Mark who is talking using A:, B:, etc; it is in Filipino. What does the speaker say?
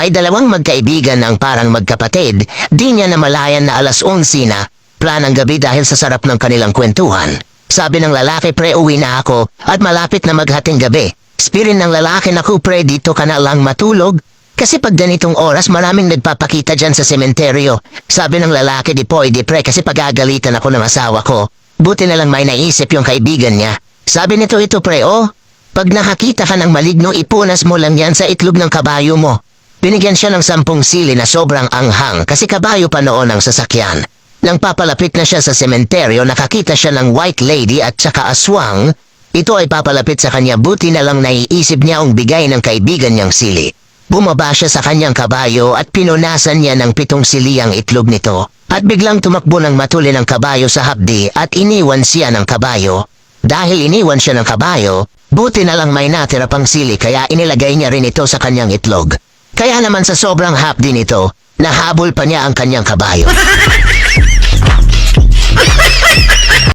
A: May dalawang magkaibigan ang parang magkapatid, di niya namalayan na alas 11 na, planang gabi dahil sa sarap ng kanilang kwentuhan. Sabi ng lalaki pre uwi na ako at malapit na maghating gabi. Spirin ng lalaki naku pre dito ka na lang matulog. Kasi pag ganitong oras maraming nagpapakita dyan sa sementeryo. Sabi ng lalaki di po di pre kasi pagagalitan ako ng asawa ko. Buti na lang may naisip yung kaibigan niya. Sabi nito ito pre oh, pag nakakita ka ng maligno ipunas mo lang yan sa itlog ng kabayo mo. Binigyan siya ng sampung sili na sobrang anghang kasi kabayo pa noon ang sasakyan. Nang papalapit na siya sa sementeryo, nakakita siya ng white lady at saka aswang. Ito ay papalapit sa kanya buti na lang naiisip niya ang bigay ng kaibigan niyang sili. Bumaba siya sa kanyang kabayo at pinunasan niya ng pitong sili ang itlog nito. At biglang tumakbo ng matuli ng kabayo sa hapdi at iniwan siya ng kabayo. Dahil iniwan siya ng kabayo, buti na lang may natira pang sili kaya inilagay niya rin ito sa kanyang itlog. Kaya naman sa sobrang hapdi nito, nahabol pa niya ang kanyang kabayo.